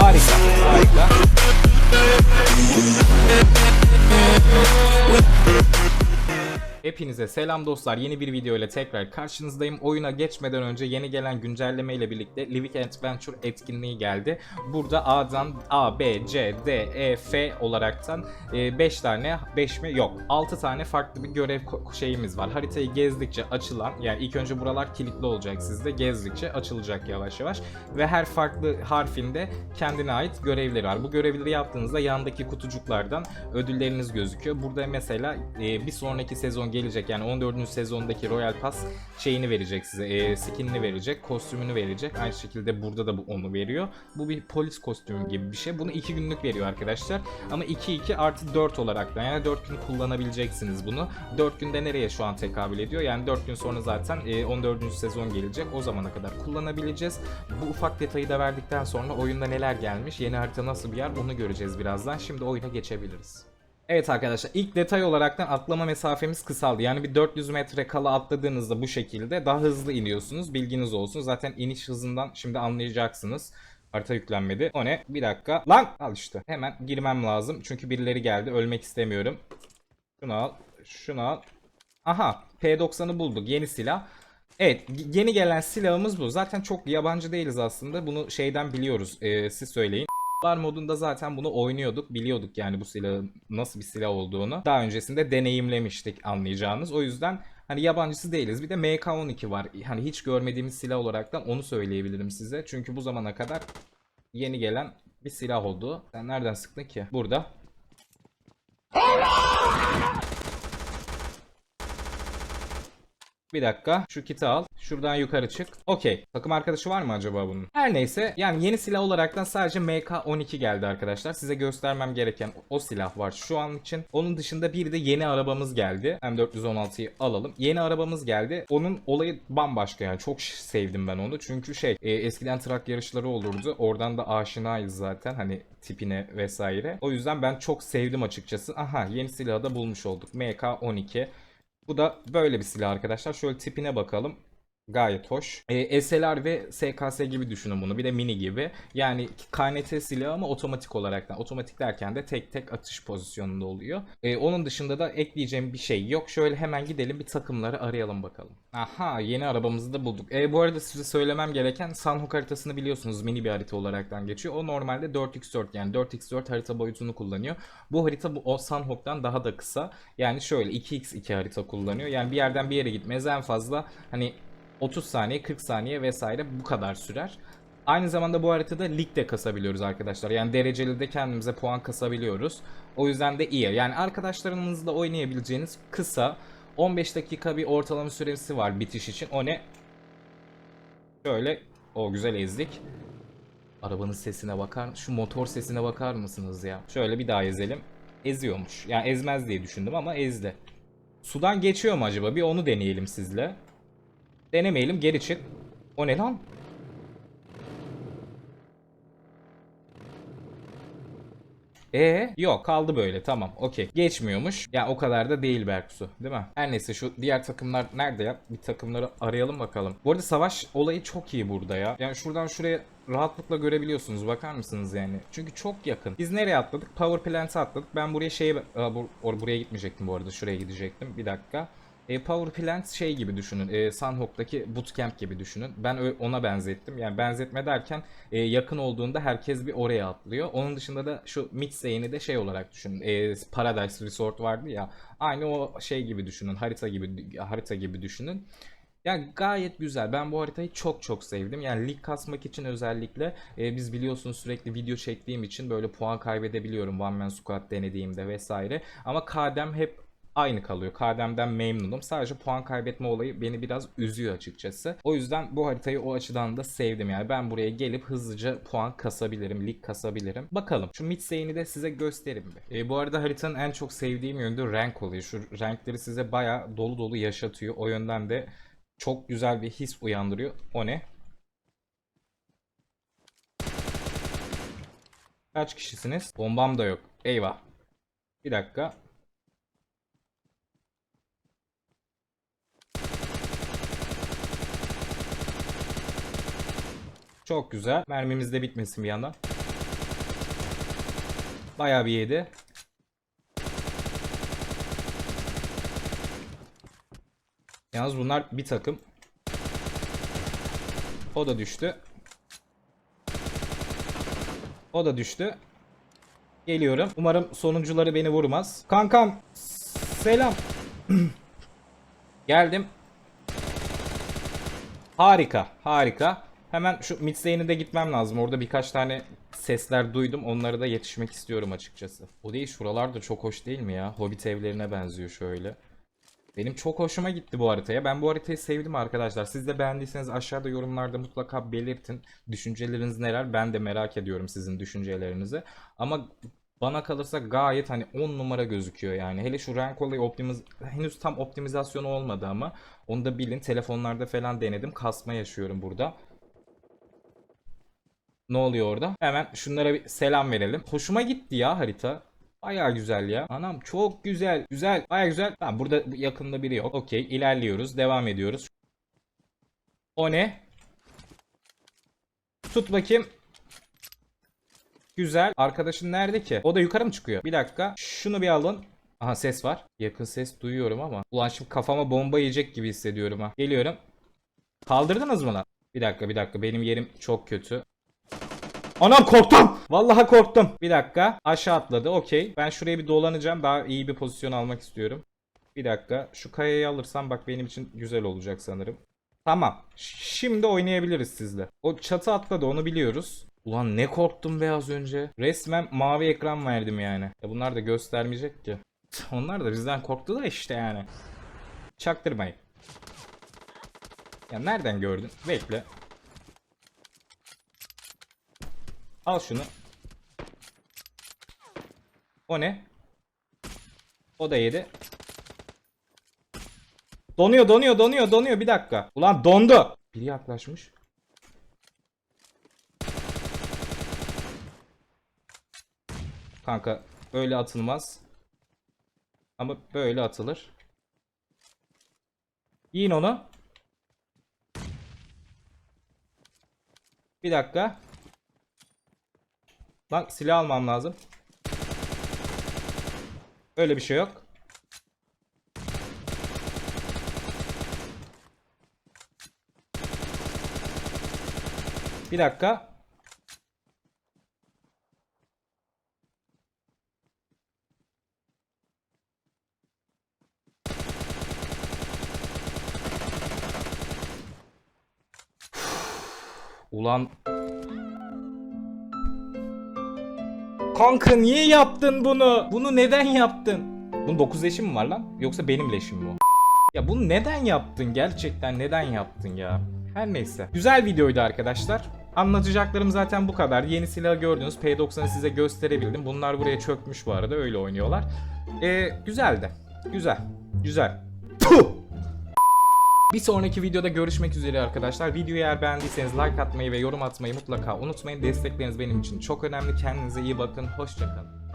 Harika. Harika. Hepinize selam dostlar. Yeni bir video ile tekrar karşınızdayım. Oyuna geçmeden önce yeni gelen güncelleme ile birlikte Living Adventure etkinliği geldi. Burada A'dan A, B, C, D, E, F olaraktan 5 tane 5 mi yok 6 tane farklı bir görev şeyimiz var. Haritayı gezdikçe açılan yani ilk önce buralar kilitli olacak sizde. Gezdikçe açılacak yavaş yavaş ve her farklı harfinde kendine ait görevleri var. Bu görevleri yaptığınızda yandaki kutucuklardan ödülleriniz gözüküyor. Burada mesela e, bir sonraki sezon gelecek yani 14. sezondaki Royal Pass şeyini verecek size. E, skinini verecek, kostümünü verecek. Aynı şekilde burada da bu onu veriyor. Bu bir polis kostümü gibi bir şey. Bunu 2 günlük veriyor arkadaşlar. Ama 2-2 artı 4 olarak da yani 4 gün kullanabileceksiniz bunu. 4 günde nereye şu an tekabül ediyor? Yani 4 gün sonra zaten e, 14. sezon gelecek. O zamana kadar kullanabileceğiz. Bu ufak detayı da verdikten sonra oyunda neler gelmiş, yeni harita nasıl bir yer onu göreceğiz birazdan. Şimdi oyuna geçebiliriz. Evet arkadaşlar ilk detay olaraktan atlama mesafemiz kısaldı. Yani bir 400 metre kala atladığınızda bu şekilde daha hızlı iniyorsunuz. Bilginiz olsun. Zaten iniş hızından şimdi anlayacaksınız. Harita yüklenmedi. O ne? Bir dakika. Lan! Al işte. Hemen girmem lazım. Çünkü birileri geldi. Ölmek istemiyorum. Şunu al. Şunu al. Aha. P90'ı bulduk. Yeni silah. Evet. Yeni gelen silahımız bu. Zaten çok yabancı değiliz aslında. Bunu şeyden biliyoruz. Ee, siz söyleyin. Var modunda zaten bunu oynuyorduk. Biliyorduk yani bu silahın nasıl bir silah olduğunu. Daha öncesinde deneyimlemiştik anlayacağınız. O yüzden hani yabancısı değiliz. Bir de MK12 var. Hani hiç görmediğimiz silah olaraktan onu söyleyebilirim size. Çünkü bu zamana kadar yeni gelen bir silah oldu. Sen nereden sıktın ki? Burada. Bir dakika. Şu kiti al. Şuradan yukarı çık. Okey. Takım arkadaşı var mı acaba bunun? Her neyse. Yani yeni silah olaraktan sadece MK12 geldi arkadaşlar. Size göstermem gereken o silah var şu an için. Onun dışında bir de yeni arabamız geldi. M416'yı alalım. Yeni arabamız geldi. Onun olayı bambaşka yani. Çok sevdim ben onu. Çünkü şey e, eskiden trak yarışları olurdu. Oradan da aşinayız zaten. Hani tipine vesaire. O yüzden ben çok sevdim açıkçası. Aha yeni silahı da bulmuş olduk. MK12. Bu da böyle bir silah arkadaşlar. Şöyle tipine bakalım. Gayet hoş. E, SLR ve SKS gibi düşünün bunu. Bir de mini gibi. Yani KNT silahı ama otomatik olarak da. Otomatik derken de tek tek atış pozisyonunda oluyor. E, onun dışında da ekleyeceğim bir şey yok. Şöyle hemen gidelim bir takımları arayalım bakalım. Aha yeni arabamızı da bulduk. E, bu arada size söylemem gereken Sanhok haritasını biliyorsunuz mini bir harita olaraktan geçiyor. O normalde 4x4 yani 4x4 harita boyutunu kullanıyor. Bu harita bu o Sanhok'tan daha da kısa. Yani şöyle 2x2 harita kullanıyor. Yani bir yerden bir yere gitmeniz en fazla hani 30 saniye 40 saniye vesaire bu kadar sürer. Aynı zamanda bu haritada lig de kasabiliyoruz arkadaşlar. Yani dereceli de kendimize puan kasabiliyoruz. O yüzden de iyi. Yani arkadaşlarınızla oynayabileceğiniz kısa 15 dakika bir ortalama süresi var bitiş için. O ne? Şöyle o güzel ezdik. Arabanın sesine bakar Şu motor sesine bakar mısınız ya? Şöyle bir daha ezelim. Eziyormuş. Yani ezmez diye düşündüm ama ezdi. Sudan geçiyor mu acaba? Bir onu deneyelim sizle. Denemeyelim geri çık. O ne lan? E yok kaldı böyle tamam okey geçmiyormuş ya o kadar da değil Berksu değil mi? Her neyse şu diğer takımlar nerede ya bir takımları arayalım bakalım. Bu arada savaş olayı çok iyi burada ya. Yani şuradan şuraya rahatlıkla görebiliyorsunuz bakar mısınız yani? Çünkü çok yakın. Biz nereye atladık? Power Plant'a atladık. Ben buraya şeye Aa, bu, or- buraya gitmeyecektim bu arada şuraya gidecektim bir dakika. E, Power Plant şey gibi düşünün. E, Sanhok'taki bootcamp gibi düşünün. Ben ona benzettim. Yani benzetme derken e, yakın olduğunda herkes bir oraya atlıyor. Onun dışında da şu Midsane'i de şey olarak düşünün. E, Paradise Resort vardı ya. Aynı o şey gibi düşünün. Harita gibi harita gibi düşünün. Ya gayet güzel. Ben bu haritayı çok çok sevdim. Yani lig kasmak için özellikle e, biz biliyorsunuz sürekli video çektiğim için böyle puan kaybedebiliyorum One Man Squad denediğimde vesaire. Ama kadem hep aynı kalıyor. Kadem'den memnunum. Sadece puan kaybetme olayı beni biraz üzüyor açıkçası. O yüzden bu haritayı o açıdan da sevdim. Yani ben buraya gelip hızlıca puan kasabilirim, lig kasabilirim. Bakalım. Şu mid lane'i de size göstereyim bir. E, bu arada haritanın en çok sevdiğim yönü de rank oluyor. Şu renkleri size baya dolu dolu yaşatıyor. O yönden de çok güzel bir his uyandırıyor. O ne? Kaç kişisiniz? Bombam da yok. Eyvah. Bir dakika. Çok güzel. Mermimiz de bitmesin bir yandan. Bayağı bir yedi. Yalnız bunlar bir takım. O da düştü. O da düştü. Geliyorum. Umarım sonuncuları beni vurmaz. Kankam. Selam. Geldim. Harika. Harika. Hemen şu midlane'e de gitmem lazım. Orada birkaç tane sesler duydum. Onlara da yetişmek istiyorum açıkçası. O değil şuralar da çok hoş değil mi ya? Hobbit evlerine benziyor şöyle. Benim çok hoşuma gitti bu haritaya. Ben bu haritayı sevdim arkadaşlar. Siz de beğendiyseniz aşağıda yorumlarda mutlaka belirtin. Düşünceleriniz neler? Ben de merak ediyorum sizin düşüncelerinizi. Ama bana kalırsa gayet hani 10 numara gözüküyor yani. Hele şu rank olayı optimiz henüz tam optimizasyonu olmadı ama onu da bilin. Telefonlarda falan denedim. Kasma yaşıyorum burada. Ne oluyor orada? Hemen şunlara bir selam verelim. Hoşuma gitti ya harita. Baya güzel ya. Anam çok güzel. Güzel. Baya güzel. Tamam burada yakında biri yok. Okey ilerliyoruz. Devam ediyoruz. O ne? Tut bakayım. Güzel. Arkadaşın nerede ki? O da yukarı mı çıkıyor? Bir dakika. Şunu bir alın. Aha ses var. Yakın ses duyuyorum ama. Ulan şimdi kafama bomba yiyecek gibi hissediyorum ha. Geliyorum. Kaldırdınız mı lan? Bir dakika bir dakika. Benim yerim çok kötü. Anam korktum. Vallahi korktum. Bir dakika. Aşağı atladı. Okey. Ben şuraya bir dolanacağım. Daha iyi bir pozisyon almak istiyorum. Bir dakika. Şu kayayı alırsam bak benim için güzel olacak sanırım. Tamam. Şimdi oynayabiliriz sizle. O çatı atladı onu biliyoruz. Ulan ne korktum be az önce. Resmen mavi ekran verdim yani. Ya bunlar da göstermeyecek ki. Onlar da bizden korktu da işte yani. Çaktırmayın. Ya nereden gördün? Bekle. Al şunu. O ne? O da yedi. Donuyor donuyor donuyor donuyor bir dakika. Ulan dondu. Biri yaklaşmış. Kanka öyle atılmaz. Ama böyle atılır. Yiyin onu. Bir dakika. Lan silah almam lazım. Öyle bir şey yok. Bir dakika. Ulan Kanka niye yaptın bunu? Bunu neden yaptın? Bunun 9 leşi mi var lan? Yoksa benim leşim mi o? Ya bunu neden yaptın? Gerçekten neden yaptın ya? Her neyse. Güzel videoydu arkadaşlar. Anlatacaklarım zaten bu kadar. Yeni silah gördünüz. P90'ı size gösterebildim. Bunlar buraya çökmüş bu arada. Öyle oynuyorlar. Ee, güzeldi. Güzel. Güzel. Puh! Bir sonraki videoda görüşmek üzere arkadaşlar. Videoyu eğer beğendiyseniz like atmayı ve yorum atmayı mutlaka unutmayın. Destekleriniz benim için çok önemli. Kendinize iyi bakın. Hoşçakalın.